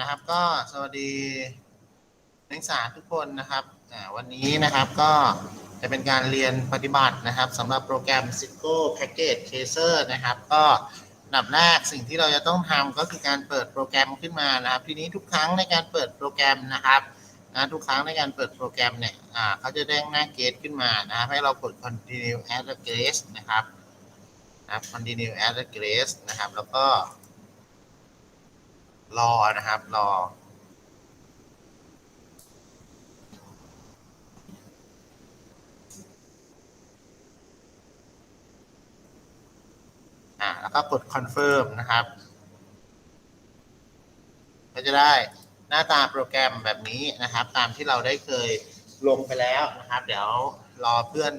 นะครับ ก็สวัสดีนักศึกษาทุกคนนะครับวันนี้นะครับก็จะเป็นการเรียนปฏิบัตินะครับสำหรับโปรแกรม Cisco Package Tracer นะครับ ก็อันดับแรกสิ่งที่เราจะต้องทำก็คือการเปิดโปรแกรมขึ้นมานะครับ ทีนี้ทุกครั้งในการเปิดโปรแกรมนะครับนะทุกครั้งในการเปิดโปรแกรมเนี่ยเขาจะแจ้งหน้าเกตขึ้นมานะครับให้เรากด continue as a guest นะครับนะครับ continue as a guest นะครับ แล้วก็ รอนะครับ รอ อ่าแล้วก็กด confirm นะครับ ก็จะได้หน้าตาโปรแกรมแบบนี้นะครับ ตามที่เราได้เคยลงไปแล้วนะครับ เดี๋ยวรอเพื่อน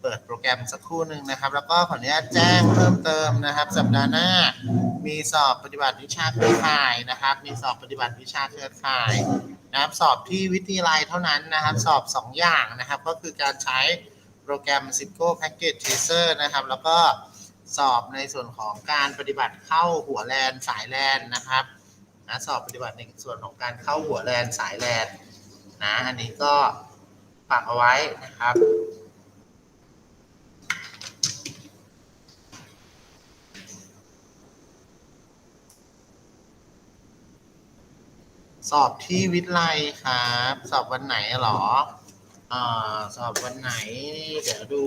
เปิดโปรแกรมสักครู่หนึ่งนะครับ แล้วก็ขออนุญาตแจ้งเพิ่มเติมนะครับ สัปดาห์หน้า มีสอบปฏิบัติวิชาเครือข่ายนะครับ มีสอบปฏิบัติวิชาเครือข่ายนะครับสอบที่วิทยาลัยเท่านั้นนะครับ สอบ 2 อย่างนะครับ ก็คือการใช้โปรแกรม Cisco Package Tracer นะครับ แล้วก็สอบในส่วนของการปฏิบัติเข้าหัวแลนสายแลนนะครับนะสอบปฏิบัติในส่วนของการเข้าหัวแลนสายแลนนะอันนี้ก็ฝากเอาไว้นะครับ สอบที่วิทย์ไลครับ สอบวันไหนหรออ่าสอบวันไหน เดี๋ยวดู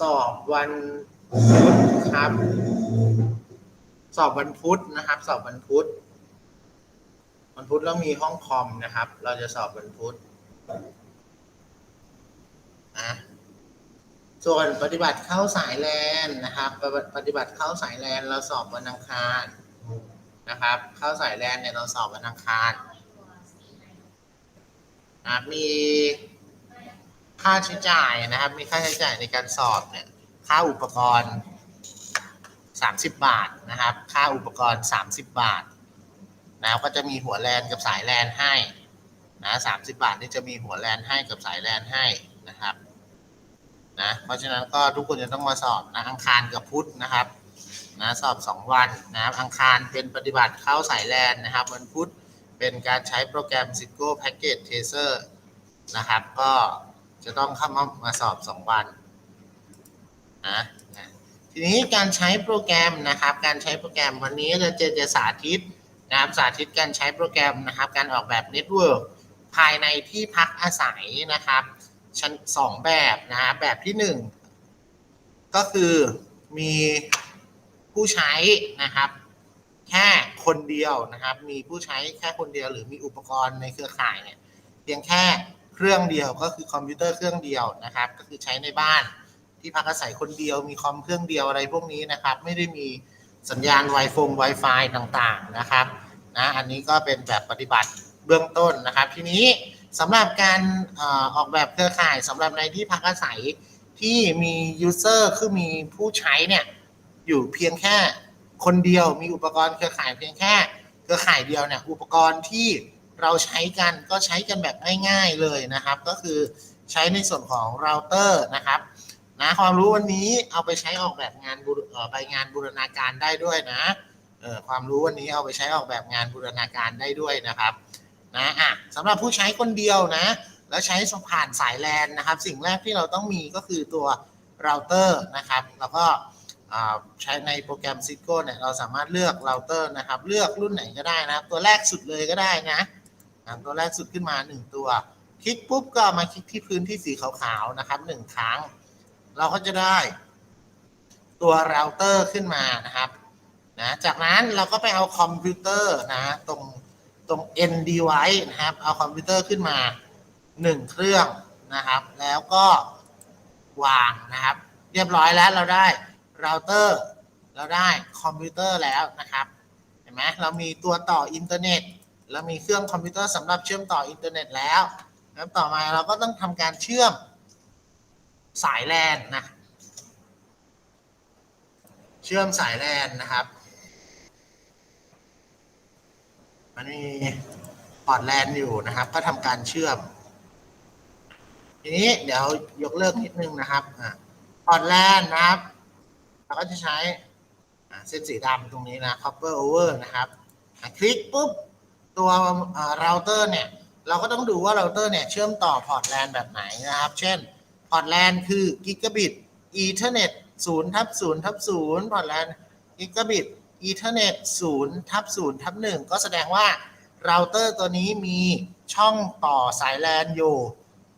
สอบวันพุธครับ สอบวันพุธนะครับ สอบวันพุธวันพุธแล้วมีห้องคอมนะครับ เราจะสอบวันพุธนะ ส่วนปฏิบัติเข้าสายแลนนะครับ ปฏิบัติเข้าสายแลนเราสอบวันอังคารนะครับ เข้าสายแลนเนี่ยเราสอบวันอังคารนะมีค่าใช้จ่ายนะครับ มีค่าใช้จ่ายในการสอบเนี่ย ค่าอุปกรณ์ 30 บาทนะครับ ค่าอุปกรณ์ 30 บาทนะก็จะมีหัวแลนกับสายแลนให้นะ30บาทนี่จะมีหัวแลนให้กับสายแลนให้นะครับ นะ เพราะฉะนั้นก็ทุกคนจะต้องมาสอบนะอังคารกับพุธนะครับนะสอบ 2 วันนะครับอังคารเป็นปฏิบัติเข้าสายแลนนะครับวันพุธเป็นการใช้โปรแกรม Cisco Package Tracer นะครับ ก็จะต้องเข้ามามาสอบ 2 วันนะนะทีนี้การใช้โปรแกรมนะครับ การใช้โปรแกรมวันนี้จะเจจะสาธิตนะครับสาธิตการใช้โปรแกรมนะครับ การออกแบบเน็ตเวิร์กภายในที่พักอาศัยนะครับ ชั้นสองแบบนะ แบบที่หนึ่งก็คือมีผู้ใช้นะครับ แค่คนเดียวนะครับ มีผู้ใช้แค่คนเดียว หรือมีอุปกรณ์ในเครือข่ายเนี่ยเพียงแค่เครื่องเดียวก็คือคอมพิวเตอร์เครื่องเดียวนะครับ ก็คือใช้ในบ้านที่พักอาศัยคนเดียว มีคอมเครื่องเดียวอะไรพวกนี้นะครับ ไม่ได้มีสัญญาณ Wi-Fi Wi-Fi ต่างๆนะครับนะอันนี้ก็เป็นแบบปฏิบัติเบื้องต้นนะครับ ทีนี้ สำหรับการออกแบบเครือข่ายสำหรับในที่พักอาศัยที่มียูเซอร์คือมีผู้ใช้เนี่ยอยู่เพียงแค่คนเดียวมีอุปกรณ์เครือข่ายเพียงแค่เครือข่ายเดียวเนี่ยอุปกรณ์ที่เราใช้กันก็ใช้กันแบบง่าย ๆเลยนะครับ ก็คือใช้ในส่วนของเราเตอร์นะครับนะความรู้วันนี้เอาไปใช้ออกแบบงานบูรเอ่อใบงานบูรณาการได้ด้วยนะความรู้วันนี้เอาไปใช้ออกแบบงานบูรณาการได้ด้วยนะครับ นะอะสำหรับผู้ใช้คนเดียวนะ แล้วใช้ผ่านสายแลนนะครับ สิ่งแรกที่เราต้องมีก็คือตัวเราเตอร์นะครับ แล้วก็ใช้ในโปรแกรม Cisco เนี่ยเราสามารถเลือกเราเตอร์นะครับ เลือกรุ่นไหนก็ได้นะครับ ตัวแรกสุดเลยก็ได้นะตัวแรกสุดขึ้นมา 1 ตัว คลิกปุ๊บก็มาคลิกที่พื้นที่สีขาวๆนะครับหนึ่งครั้ง เราก็จะได้ตัวเราเตอร์ขึ้นมานะครับนะจากนั้นเราก็ไปเอาคอมพิวเตอร์นะตรง รง N device นะครับ เอาคอมพิวเตอร์ขึ้นมา1เครื่องนะครับ แล้วก็วางนะครับ เรียบร้อยแล้วเราได้เราเตอร์เราได้คอมพิวเตอร์แล้วนะครับ เห็นไหมเรามีตัวต่ออินเทอร์เน็ตเรามีเครื่องคอมพิวเตอร์สำหรับเชื่อมต่ออินเทอร์เน็ตแล้วแล้วต่อมาเราก็ต้องทำการเชื่อมสายแลนนะ เชื่อมสายแลนนะครับ มันมีพอร์ตแลนด์อยู่นะครับ ก็ทำการเชื่อม ทีนี้เดี๋ยวยกเลิกนิดนึงนะครับพอร์ตแลนด์นะครับ เราก็จะใช้เส้นสีดำตรงนี้นะ copper over นะครับ คลิกปุ๊บ ตัวเราเตอร์เนี่ย เราก็ต้องดูว่าเราเตอร์เนี่ย เชื่อมต่อพอร์ตแลนแบบไหนนะครับ เช่น พอร์ตแลนคือกิกะบิตอีเทอร์เน็ต0ทับ0ทับ0พอร์ตแลนกิกะบิต อีเทอร์เน็ต0ทับ0ทับ1ก็แสดงว่าเราเตอร์ตัวนี้มีช่องต่อสายแลนอยู่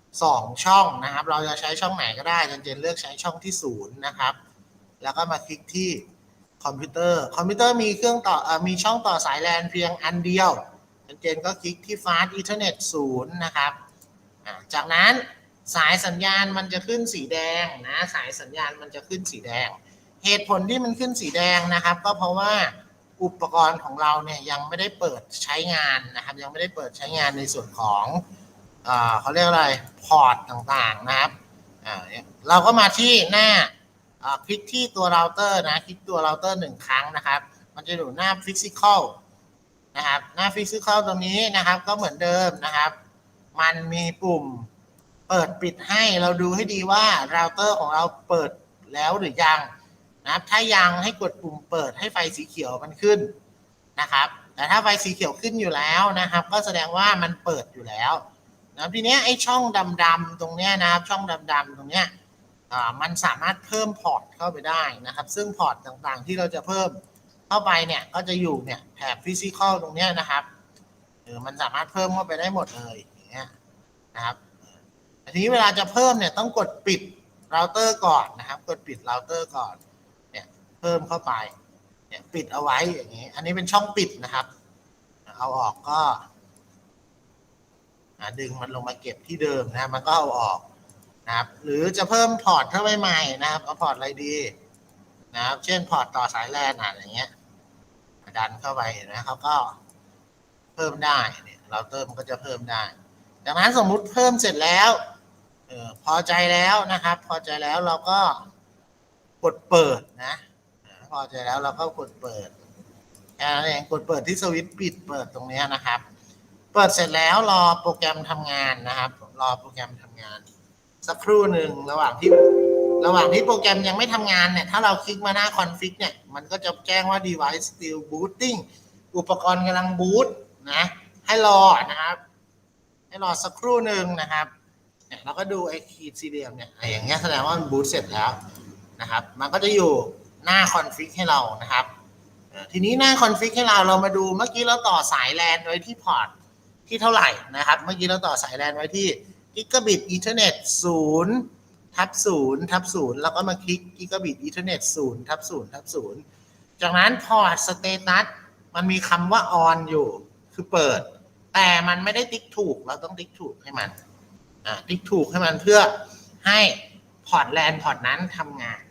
2 ช่องนะครับ เราจะใช้ช่องไหนก็ได้จันเจนเลือกใช้ช่องที่0นะครับ แล้วก็มาคลิกที่คอมพิวเตอร์ คอมพิวเตอร์มีเครื่องต่อเออมีช่องต่อสายแลนเพียงอันเดียวจันเจนก็คลิกที่ Fast Ethernet 0 นะครับ จากนั้นสายสัญญาณมันจะขึ้นสีแดงนะ สายสัญญาณมันจะขึ้นสีแดง เหตุผลที่มันขึ้นสีแดงนะครับ ก็เพราะว่าอุปกรณ์ของเราเนี่ยยังไม่ได้เปิดใช้งานนะครับ ยังไม่ได้เปิดใช้งานในส่วนของเอ่อเขาเรียกอะไรพอร์ตต่างๆนะครับเราก็มาที่หน้าคลิกที่ตัวเราเตอร์นะคลิกตัวเราเตอร์หนึ่งครั้งนะครับ มันจะอยู่หน้า Physical นะครับหน้า Physical ตรงนี้นะครับ ก็เหมือนเดิมนะครับ มันมีปุ่มเปิดปิดให้เราดูให้ดีว่าเราเตอร์ของเราเปิดแล้วหรือยัง นะครับถ้ายังให้กดปุ่มเปิดให้ไฟสีเขียวมันขึ้นนะครับ แต่ถ้าไฟสีเขียวขึ้นอยู่แล้วนะครับ ก็แสดงว่ามันเปิดอยู่แล้วนะทีเนี้ยไอ้ช่องดำๆตรงเนี้ยนะครับ ช่องดำๆตรงเนี้ยมันสามารถเพิ่มพอร์ตเข้าไปได้นะครับ ซึ่งพอร์ตต่างๆ ที่เราจะเพิ่มเข้าไปเนี่ยก็จะอยู่เนี่ยแถบฟิสิกอลตรงเนี้ยนะครับเออมันสามารถเพิ่มเข้าไปได้หมดเลยอย่างเงี้ยนะครับทีนี้เวลาจะเพิ่มเนี่ยต้องกดปิดเราเตอร์ก่อนนะครับ กดปิดเราเตอร์ก่อน พิ่มเข้าไปเนี่ยปิดเอาไว้อย่างนี้ อันนี้เป็นช่องปิดนะครับเอาออกก็ดึงมันลงมาเก็บที่เดิมนะ มันก็เอาออกนะครับ หรือจะเพิ่มพอร์ตเข้าไปใหม่นะครับเอาพอร์ตอะไรดีนะครับ เช่นพอร์ตต่อสายแลนอะอย่างเงี้ย ดันเข้าไปนะเขาก็เพิ่มได้เนี่ย เราเติมมันก็จะเพิ่มได้จากนั้นสมมุติเพิ่มเสร็จแล้วเออพอใจแล้วนะครับ พอใจแล้วเราก็กดเปิดนะ อ่าพอใจแล้วเราก็กดเปิดแค่นั้นเองกดเปิดที่สวิตช์ปิดเปิดตรงนี้นะครับ เปิดเสร็จแล้วรอโปรแกรมทำงานนะครับ รอโปรแกรมทำงาน สักครู่หนึ่งระหว่างที่ระหว่างที่โปรแกรมยังไม่ทำงานเนี่ย ถ้าเราคลิกมาหน้าคอนฟิกเนี่ย มันก็จะแจ้งว่า device still booting อุปกรณ์กำลังบูตนะ ให้รอนะครับ ให้รอสักครู่หนึ่งนะครับเนี่ยเราก็ดูไอ้ขีดสี่เหลี่ยมเนี่ยไออย่างเงี้ยแสดงว่ามันบูตเสร็จแล้วนะครับ มันก็จะอยู่ หน้าคอนฟิกให้เรานะครับทีนี้หน้าคอนฟิกให้เราเรามาดูเมื่อกี้เราต่อสายแลนไว้ที่พอร์ตที่เท่าไหร่นะครับ เมื่อกี้เราต่อสายแลนไว้ที่กิกะบิตอีเทอร์เน็ตศูนย์ทับศูนย์ทับศูนย์แล้วก็มาคลิกกิกะบิตอีเทอร์เน็ตศูนย์ทับศูนย์ทับศูนย์จากนั้นพอร์ตสเตตัสมันมีคำว่า on อยู่คือเปิด แต่มันไม่ได้ติ๊กถูก เราต้องติ๊กถูกให้มันติ๊กถูกให้มันเพื่อให้พอร์ตแลนพอร์ตนั้นทำงาน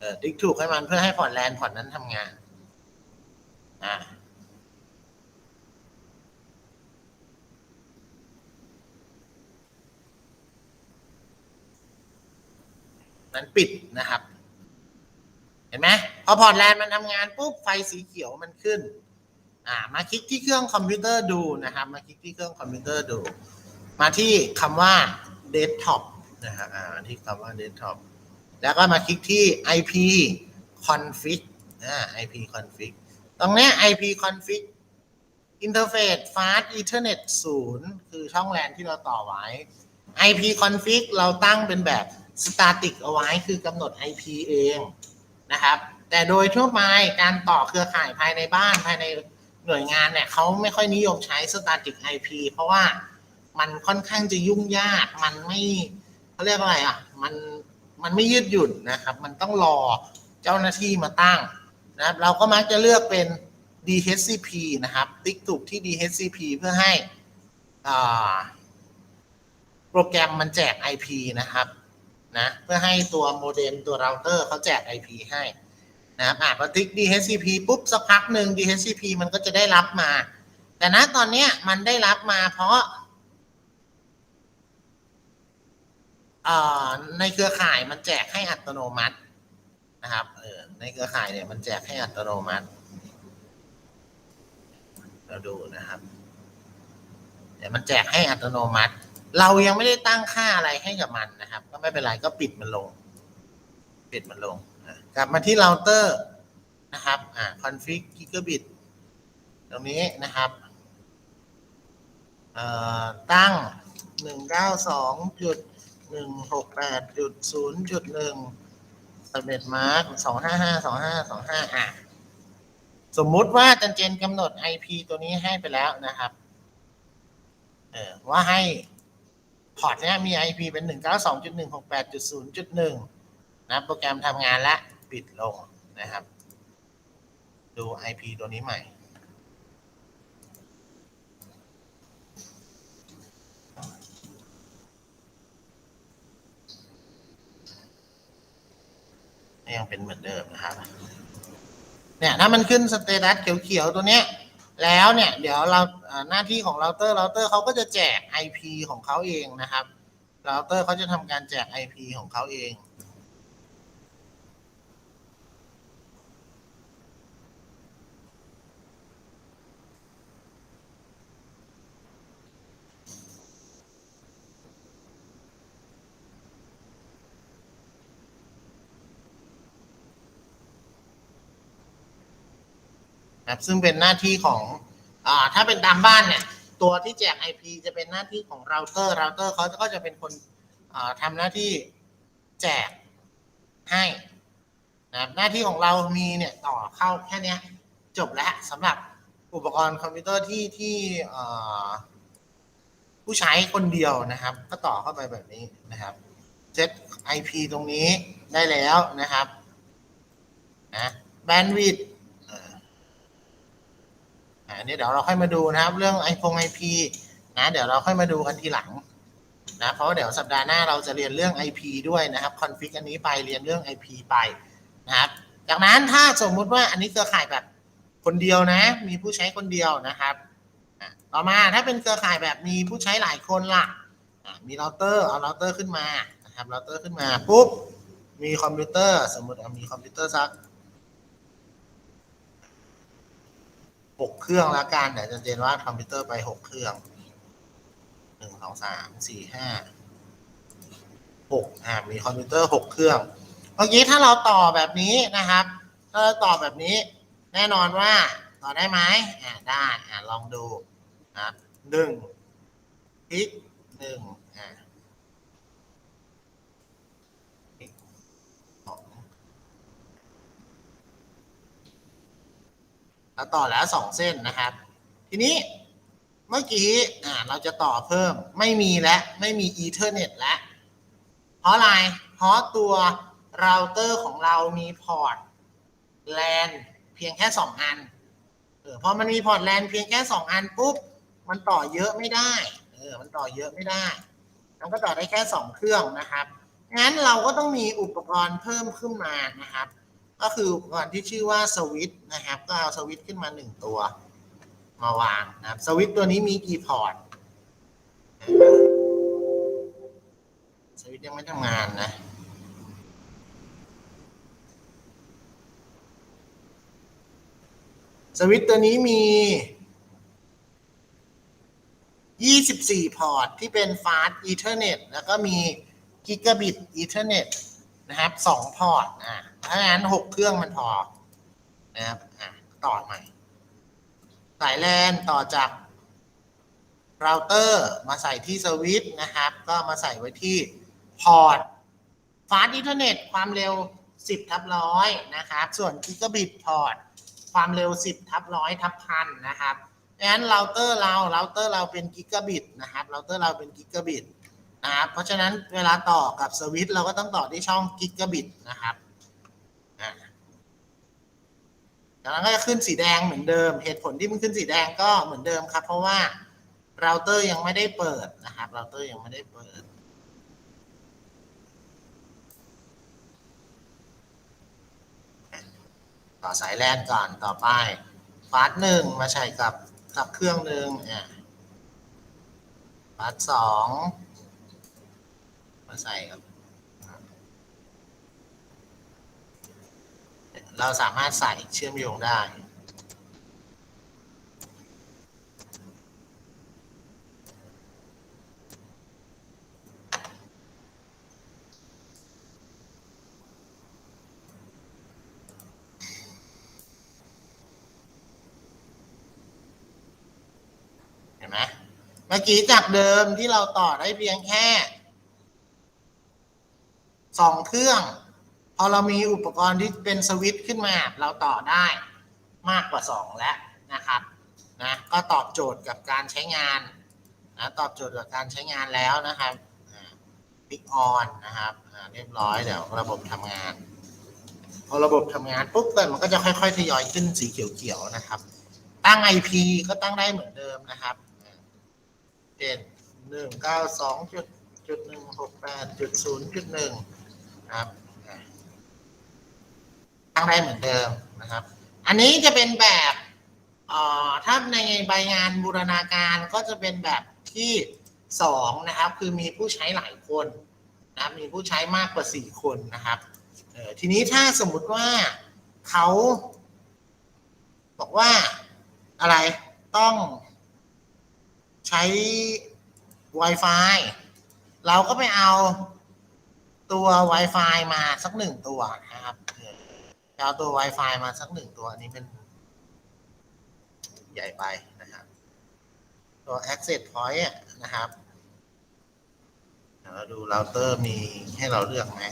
เออติ๊กถูกให้มันเพื่อให้พอร์ตแลนพอร์ตนั้นทำงาน อ่านั้นปิดนะครับ เห็นไหมพอพอร์ตแลนมันทำงานปุ๊บไฟสีเขียวมันขึ้น อ่า มาคลิกที่เครื่องคอมพิวเตอร์ดูนะครับ มาคลิกที่เครื่องคอมพิวเตอร์ดู มาที่คำว่า desktop นะฮะอ่าที่คำว่า desktop แล้วก็มาคลิกที่ IP config อ่า IP config ตรงนี้ IP config interface fast ethernet 0 คือช่องแลนที่เราต่อไว้ IP config เราตั้งเป็นแบบ static เอาไว้คือกำหนด IP เองนะครับ แต่โดยทั่วไปการต่อเครือข่ายภายในบ้านภายในหน่วยงานเนี่ยเขาไม่ค่อยนิยมใช้ static IP เพราะว่ามันค่อนข้างจะยุ่งยาก มันไม่เขาเรียกว่าอะไรอะ มัน มันไม่ยืดหยุ่นนะครับ มันต้องรอเจ้าหน้าที่มาตั้งนะครับ เราก็มักจะเลือกเป็น DHCP นะครับ ติ๊กถูกที่ DHCP เพื่อให้โปรแกรมมันแจก IP นะครับนะเพื่อให้ตัวโมเด็มตัวเราเตอร์เขาแจก IP ให้นะครับอะพอติ๊ก DHCP ปุ๊บสักพักหนึ่ง DHCP มันก็จะได้รับมา แต่นะตอนเนี้ยมันได้รับมาเพราะเอ่อ ในเครือข่ายมันแจกให้อัตโนมัตินะครับเออในเครือข่ายเนี่ยมันแจกให้อัตโนมัติ เราดูนะครับเดี๋ยวมันแจกให้อัตโนมัติ เรายังไม่ได้ตั้งค่าอะไรให้กับมันนะครับ ก็ไม่เป็นไรก็ปิดมันลง ปิดมันลงกลับมาที่เราเตอร์นะครับ อ่า config gigabit ตรงนี้นะครับเอ่อตั้ง192.168.0.1ส หนึ่งหกแปดจุดศูนย์จุดหนึ่งสำเร็จมาร์กสองห้าห้าสองห้าสองห้าอะสมมุติว่าจันเจนกำหนด IP ตัวนี้ให้ไปแล้วนะครับเออว่าให้พอร์ตเนี้ยมี IP เป็นหนึ่งเก้าสองจุดหนึ่งหกแปดจุดศูนย์จุดหนึ่งนะโปรแกรมทำงานละ ปิดลงนะครับ ดู IP ตัวนี้ใหม่ ยังเป็นเหมือนเดิมนะครับเนี่ยถ้ามันขึ้นสเตตัสเขียวๆตัวเนี้ยแล้วเนี่ยเดี๋ยวเราหน้าที่ของเราเตอร์เราเตอร์เขาก็จะแจก IP ของเขาเองนะครับเราเตอร์เขาจะทำการแจก IP ของเขาเอง ครับซึ่งเป็นหน้าที่ของอ่าถ้าเป็นตามบ้านเนี่ยตัวที่แจก IP จะเป็นหน้าที่ของเราเตอร์เราเตอร์เขาก็จะเป็นคนอ่าทำหน้าที่แจกให้นะครับหน้าที่ของเรามีเนี่ยต่อเข้าแค่นี้จบแล้วสำหรับอุปกรณ์คอมพิวเตอร์ที่ที่ผู้ใช้คนเดียวนะครับ ก็ต่อเข้าไปแบบนี้นะครับเซต IP ตรงนี้ได้แล้วนะครับนะแบนด์วิด อันนี้เดี๋ยวเราค่อยมาดูนะครับ เรื่องไอโฟนไอพีนะเดี๋ยวเราค่อยมาดูกันทีหลังนะเพราะว่าเดี๋ยวสัปดาห์หน้าเราจะเรียนเรื่อง IP ด้วยนะครับคอนฟิกอันนี้ไปเรียนเรื่อง IP ไปนะครับจากนั้นถ้าสมมุติว่าอันนี้เครือข่ายแบบคนเดียวนะ มีผู้ใช้คนเดียวนะครับต่อมาถ้าเป็นเครือข่ายแบบมีผู้ใช้หลายคนล่ะอะมีเราเตอร์เอาเราเตอร์ขึ้นมานะครับเราเตอร์ขึ้นมาปุ๊บมีคอมพิวเตอร์ สมมติเอามีคอมพิวเตอร์สัก หกเครื่องแล้วกันเดี๋ยวจะเจนว่าคอมพิวเตอร์ไปหกเครื่องหนึ่งสองสามสี่ห้าหกอ่ามีคอมพิวเตอร์หกเครื่องเมื่อกี้ถ้าเราต่อแบบนี้นะครับ ถ้าเราต่อแบบนี้ แน่นอนว่าต่อได้ไหมอ่าได้อ่าลองดูนะครับหนึ่งคลิกหนึ่งอ่าคลิกสอง เราต่อแล้วสองเส้นนะครับ ทีนี้เมื่อกี้อ่าเราจะต่อเพิ่มไม่มีแล้วไม่มีอีเทอร์เน็ตแล้วเพราะอะไร เพราะตัวเราเตอร์ของเรามีพอร์ตแลนเพียงแค่สองอันเออพอมันมีพอร์ตแลนเพียงแค่สองอันปุ๊บมันต่อเยอะไม่ได้เออมันต่อเยอะไม่ได้มันก็ต่อได้แค่สองเครื่องนะครับงั้นเราก็ต้องมีอุปกรณ์เพิ่มขึ้นมานะครับ ก็คืออุปกรณ์ที่ชื่อว่าสวิตนะครับ ก็เอาสวิตขึ้นมาหนึ่งตัว มาวางนะครับ สวิตตัวนี้มีกี่พอร์ตสวิตยังไม่ทำงานนะสวิตตัวนี้มี 24 พอร์ต ที่เป็น Fast Ethernet แล้วก็มี Gigabit Ethernet นะครับสองพอร์ต อ่า เพราะฉะนั้นหกเครื่องมันพอนะครับอ่าต่อใหม่ สายแลนต่อจากเราเตอร์มาใส่ที่สวิตช์นะครับ ก็มาใส่ไว้ที่พอร์ตฟาสต์อินเทอร์เน็ตความเร็ว 10 ทับร้อยนะครับ ส่วนกิกะบิตพอร์ตความเร็ว 10 ทับร้อยทับพันนะครับดังนั้นเราเตอร์เราเราเตอร์เราเป็นกิกะบิตนะครับเราเตอร์เราเป็นกิกะบิตนะครับเพราะฉะนั้นเวลาต่อกับสวิตช์เราก็ต้องต่อที่ช่องกิกะบิตนะครับอ่า จากนั้นก็จะขึ้นสีแดงเหมือนเดิม เหตุผลที่มันขึ้นสีแดงก็เหมือนเดิมครับ เพราะว่าเราเตอร์ยังไม่ได้เปิดนะครับเราเตอร์ยังไม่ได้เปิด ต่อสายแลนก่อนต่อไปฟาสหนึ่งมาใช้กับกับเครื่องหนึ่งอ่าฟาสสองมาใส่ครับ เราสามารถใส่เชื่อมโยงได้ เห็นไหมเมื่อกี้จากเดิมที่เราต่อได้เพียงแค่สองเครื่อง พอเรามีอุปกรณ์ที่เป็นสวิตช์ขึ้นมา เราต่อได้มากกว่าสองแล้วนะครับนะก็ตอบโจทย์กับการใช้งานนะตอบโจทย์กับการใช้งานแล้วนะครับปิกออนนะครับเรียบร้อยเดี๋ยวระบบทำงาน พอระบบทำงานปุ๊บมันก็จะค่อยๆทยอยขึ้นสีเขียวๆนะครับ ตั้ง IP ก็ตั้งได้เหมือนเดิมนะครับเจ็ดหนึ่งเก้าสองจุดจุดหนึ่งหกแปดจุดศูนย์จุดหนึ่งครับ ตั้งได้เหมือนเดิมนะครับ อันนี้จะเป็นแบบถ้าในใบงานบูรณาการก็จะเป็นแบบที่สองนะครับ คือมีผู้ใช้หลายคนนะครับมีผู้ใช้มากกว่าสี่คนนะครับเออทีนี้ถ้าสมมุติว่าเขาบอกว่าอะไรต้องใช้ Wi-Fi เราก็ไปเอาตัว Wi-Fi มาสักหนึ่งตัวนะครับเจะเอาตัว Wi-Fi มาสักหนึ่งตัวอันนี้เป็นใหญ่ไปนะครับ ตัว access point นะครับเดี๋ยวเราดูเราเตอร์มีให้เราเลือกไหม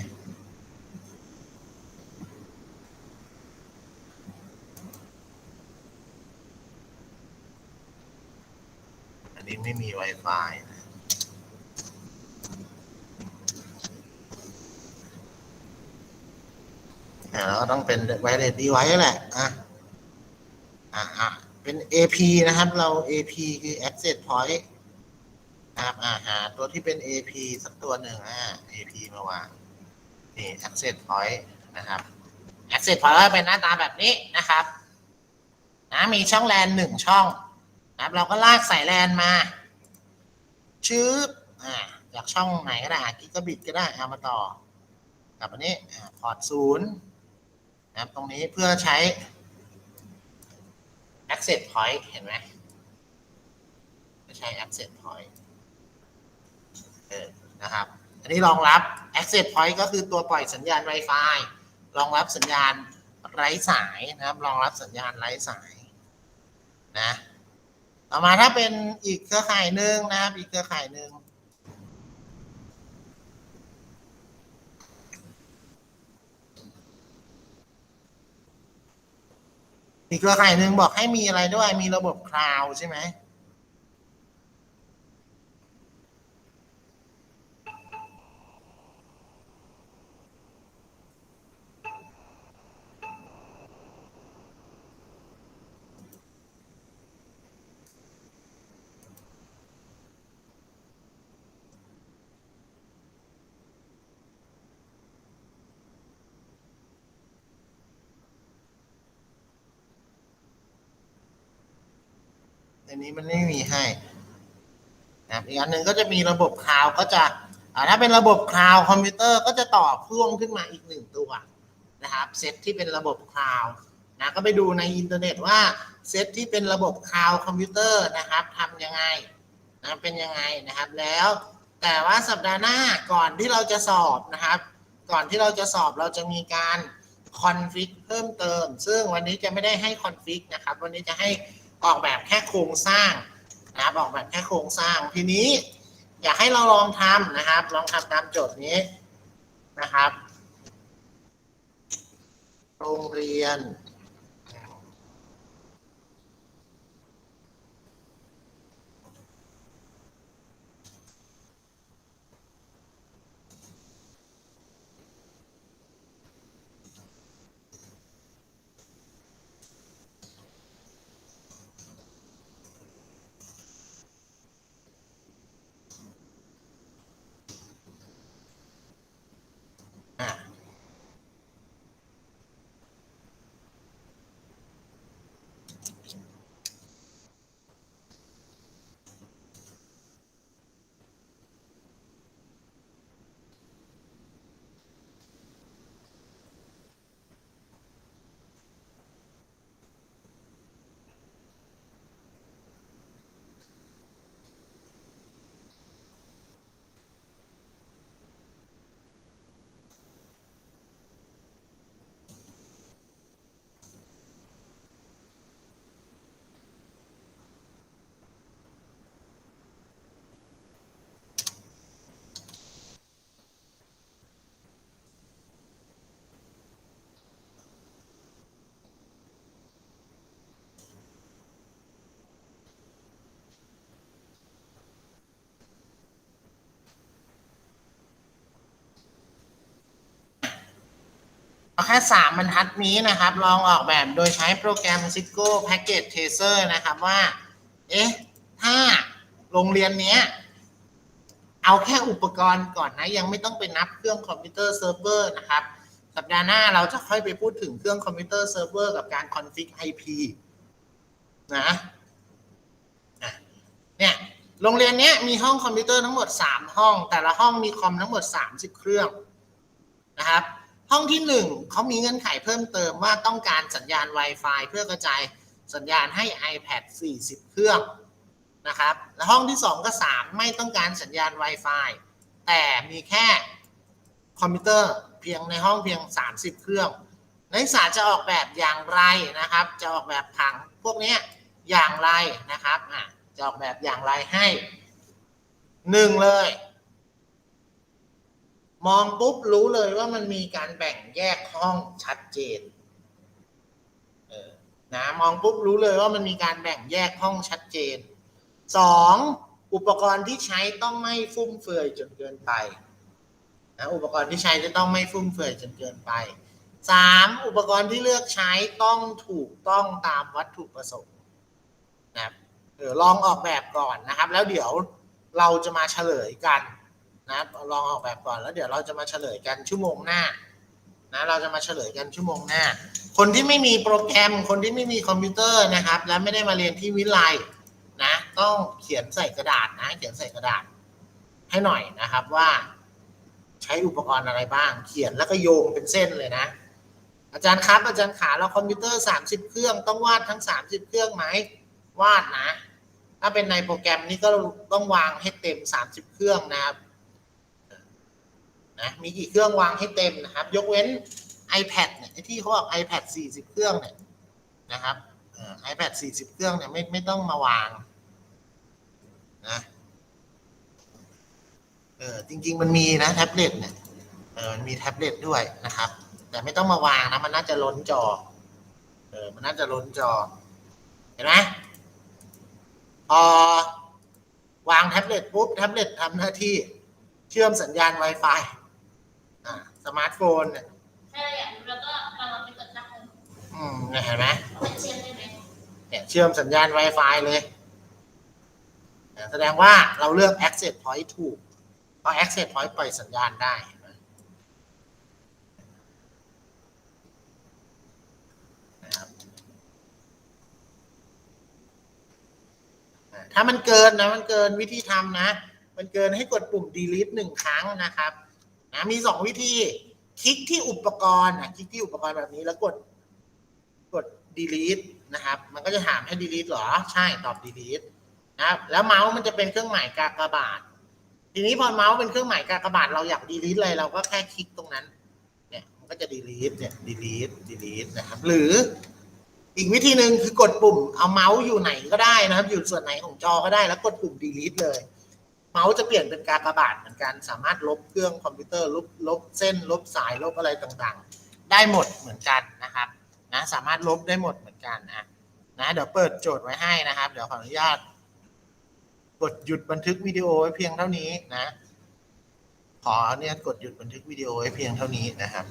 อันนี้ไม่มี Wi-Fi นะ อ่าก็ต้องเป็นไวเลสดีไว้แหละอะอะอะเป็น AP นะครับเรา AP คือ access point นะครับอ่าหาตัวที่เป็น AP สักตัวหนึ่งอ่า AP มาวางนี่ access point นะครับ access point ก็เป็นหน้าตาแบบนี้นะครับนะมีช่องแลนหนึ่งช่องนะครับ เราก็ลากสายแลนมา ชืบอ่าจากช่องไหนก็ได้กิกะบิตก็ได้เอามาต่อกับอันนี้พอร์ตศูนย์ นะครับตรงนี้เพื่อใช้ access point เห็นไหมไม่ใช้ access point เออนะครับ อันนี้รองรับ access point ก็คือตัวปล่อยสัญญาณ Wi-Fi รองรับสัญญาณไร้สายนะครับ รองรับสัญญาณไร้สายนะ ต่อมาถ้าเป็นอีกเครือข่ายหนึ่งนะครับ อีกเครือข่ายหนึ่ง อีกเครือข่ายหนึ่งบอกให้มีอะไรด้วย มีระบบคลาวด์ใช่ไหม ในนี้มันไม่มีให้นะครับอีกอันหนึ่งก็จะมีระบบคลาวก็จะถ้าเป็นระบบคลาวคอมพิวเตอร์ก็จะต่อพ่วงขึ้นมาอีกหนึ่งตัวนะครับเซตที่เป็นระบบคลาวนะก็ไปดูในอินเทอร์เน็ตว่าเซตที่เป็นระบบคลาวคอมพิวเตอร์นะครับทำยังไงนะเป็นยังไงนะครับแล้ว แต่ว่าสัปดาห์หน้าก่อนที่เราจะสอบนะครับ ก่อนที่เราจะสอบเราจะมีการคอนฟิกเพิ่มเติม ซึ่งวันนี้จะไม่ได้ให้คอนฟิกนะครับ วันนี้จะให้ ออกแบบแค่โครงสร้างนะครับออกแบบแค่โครงสร้าง ทีนี้ อยากให้เราลองทำนะครับ ลองทำตามโจทย์นี้นะครับ โรงเรียน เอาแค่สามบรรทัดนี้นะครับ ลองออกแบบโดยใช้โปรแกรม Cisco Packet Tracer นะครับว่า เอ๊ะ ถ้าโรงเรียนเนี้ย เอาแค่อุปกรณ์ก่อนนะ ยังไม่ต้องไปนับเครื่องคอมพิวเตอร์เซิร์ฟเวอร์นะครับ สัปดาห์หน้าเราจะค่อยไปพูดถึงเครื่องคอมพิวเตอร์เซิร์ฟเวอร์กับการคอนฟิก IP นะอะเนี่ยโรงเรียนนี้มีห้องคอมพิวเตอร์ทั้งหมด 3 ห้อง แต่ละห้องมีคอมทั้งหมด 30 เครื่องนะครับ ห้องที่1เขามีเงื่อนไขเพิ่มเติมว่าต้องการสัญญาณ Wi-Fi เพื่อกระจายสัญญาณให้ iPad 40 เครื่องนะครับ และห้องที่ 2 กับ 3 ไม่ต้องการสัญญาณ Wi-Fi แต่มีแค่คอมพิวเตอร์เพียงในห้องเพียง 30 เครื่อง นักศึกษาจะออกแบบอย่างไรนะครับ จะออกแบบผังพวกนี้อย่างไรนะครับะจะออกแบบอย่างไรให้หนึ่งเลย มองปุ๊บรู้เลยว่ามันมีการแบ่งแยกห้องชัดเจนเออนะมองปุ๊บรู้เลยว่ามันมีการแบ่งแยกห้องชัดเจนสองอุปกรณ์ที่ใช้ต้องไม่ฟุ่มเฟือยจนเกินไปนะอุปกรณ์ที่ใช้จะต้องไม่ฟุ่มเฟือยจนเกินไปสามอุปกรณ์ที่เลือกใช้ต้องถูกต้องตามวัตถุประสงค์นะครับลองออกแบบก่อนนะครับ แล้วเดี๋ยวเราจะมาเฉลยกัน นะลองออกแบบก่อนแล้วเดี๋ยวเราจะมาเฉลยกันชั่วโมงหน้านะเราจะมาเฉลยกันชั่วโมงหน้า คนที่ไม่มีโปรแกรม คนที่ไม่มีคอมพิวเตอร์นะครับ และไม่ได้มาเรียนที่วิไลนะต้องเขียนใส่กระดาษนะเขียนใส่กระดาษ ให้หน่อยนะครับว่า ใช้อุปกรณ์อะไรบ้าง เขียนแล้วก็โยงเป็นเส้นเลยนะ อาจารย์ครับ อาจารย์ขาเราคอมพิวเตอร์ 30 เครื่องต้องวาดทั้ง 30 เครื่องไหมวาดนะ ถ้าเป็นในโปรแกรมนี้ก็ต้องวางให้เต็ม 30 เครื่องนะครับ นะมีกี่เครื่องวางให้เต็มนะครับ ยกเว้น iPad เนี่ยที่เขาบอก iPad 40 เครื่องเนี่ยนะครับเอ่อ iPad 40เครื่องเนี่ยไม่ไม่ต้องมาวางนะเออจริง ๆ มันมีนะแท็บเล็ตเนี่ยเออมันมีแท็บเล็ตด้วยนะครับ แต่ไม่ต้องมาวางนะมันน่าจะล้นจอเออมันน่าจะล้นจอ เห็นไหมพอวางแท็บเล็ตปุ๊บแท็บเล็ตทำหน้าที่เชื่อมสัญญาณ Wi-Fi สมาร์ทโฟนเนี่ยใช่อยากรู้แล้วก็มาลองไปกดตั้งเลยอืมเนี่ยเห็นไหมมันเชียร์ได้ไหมเนี่ยเชื่อมสัญญาณ Wi-Fi เลยเนี่ยแสดงว่าเราเลือก access point ถูกเพราะ access point ปล่อยสัญญาณได้เห็นไหมนะครับอ่าถ้ามันเกินนะมันเกินวิธีทำนะ มันเกินให้กดปุ่ม delete หนึ่งครั้งนะครับ นะมีสองวิธี คลิกที่อุปกรณ์อะคลิกที่อุปกรณ์แบบนี้แล้วกดกด delete นะครับ มันก็จะถามให้ delete เหรอ ใช่ตอบ delete นะครับ แล้วเมาส์มันจะเป็นเครื่องหมายกากบาท ทีนี้พอเมาส์เป็นเครื่องหมายกากบาทเราอยาก delete อะไรเราก็แค่คลิกตรงนั้น เนี่ย มันก็จะ delete เนี่ย delete delete นะครับ หรืออีกวิธีหนึ่งคือกดปุ่มเอาเมาส์อยู่ไหนก็ได้นะครับ อยู่ส่วนไหนของจอก็ได้แล้วกดปุ่ม delete เลย เมาส์จะเปลี่ยนเป็นกากบาทเหมือนกัน สามารถลบเครื่องคอมพิวเตอร์ลบลบเส้น ลบสายลบอะไรต่างๆ ได้หมดเหมือนกันนะครับนะสามารถลบได้หมดเหมือนกันนะนะเดี๋ยวเปิดโจทย์ไว้ให้นะครับ เดี๋ยวขออนุญาตกดหยุดบันทึกวิดีโอไว้เพียงเท่านี้นะ ขอเนี่ยกดหยุดบันทึกวิดีโอไว้เพียงเท่านี้นะครับ